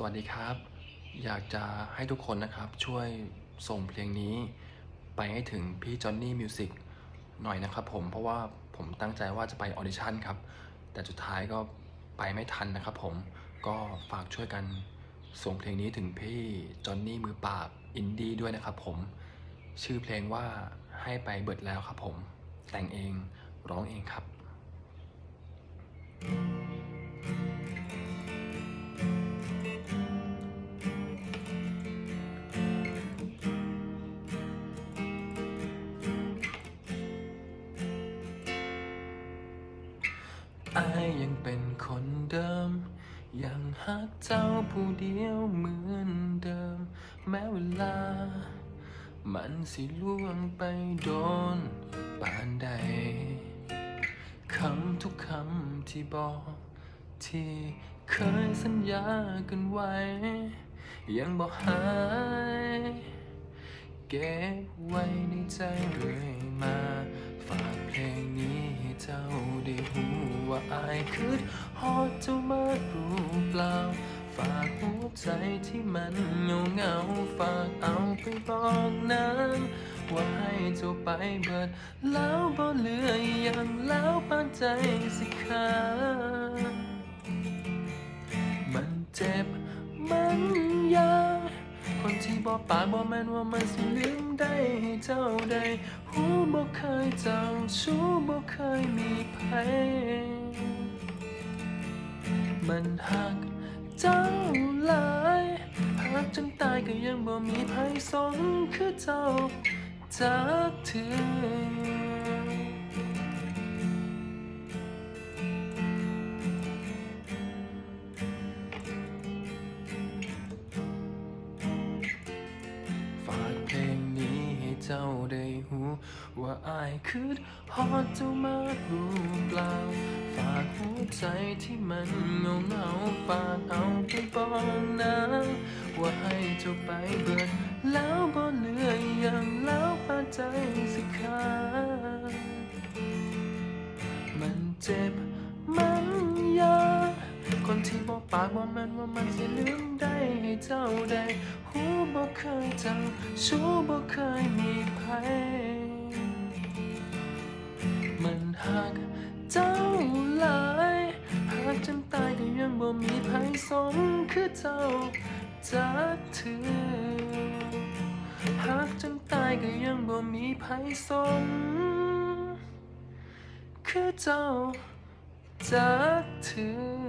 สวัสดีครับ อยากจะให้ทุกคนนะครับช่วยส่งเพลงนี้ไปให้ถึงพี่จอนนี่มิวสิกหน่อยนะครับผมเพราะว่าผมตั้งใจว่าจะไปออดิชั่นครับ แต่สุดท้ายก็ไปไม่ทันนะครับผมก็ฝากช่วยกันส่งเพลงนี้ถึงพี่จอนนี่มือปราบอินดี้ด้วยนะครับผมชื่อเพลงว่าให้ไปเบิดแล้วครับผม แต่งเองร้องเองครับ คนเดิม ยังฮักเจ้าผู้เดียวเหมือนเดิม แม้เวลา มันสิล่วงไปโดนปานใดคำทุกคำที่บอก ที่เคยสัญญากันไว้ ยังบอกหาย เก็บไว้ในใจเรื่อยมา ฝากเพลงนี้ให้เจ้าได้หูว่าอายคืดฮอ จ้ามารู้เปล่า ฝากหัวใจที่มันเหงาเงาฝากเอาไปบอกนางว่าให้เจ้าไปเบิด แล้วบ่เหลือหยังแล้วปานใจสิขาดมันเจ็บมันยากคนที่บอกปากบอกแม่นว่ามันสิลืมได้ให้เจ้าได้หูบ่เคยเจ้าชู้บ่เคยมีภัย มันหักเจ้าหลายหักจนตายก็ยังบ่มีภัยสงคือเจ้าจากเธอฝากเพลงนี้ให้เจ้าได้หู ว่าอายคือฮอดเจ้ามารู้เปล่า ฝาก ใจที่มันเงาเงาฝากเอาไปบอกนะว่าให้เจ้าไปเบิด แล้วบ่เหลือหยังแล้วปาใจสิขาดมันเจ็บมันยาคนที่บอกปากว่ามันว่ามันสิลืมได้ให้เจ้าได้หูบ่เคยเจ้าชู้บ่เคยมีภัยมันหัก สมคือเจ้าจากเธอหากจนตายก็ยังบ่มีภัยสม คือเจ้าจากเธอ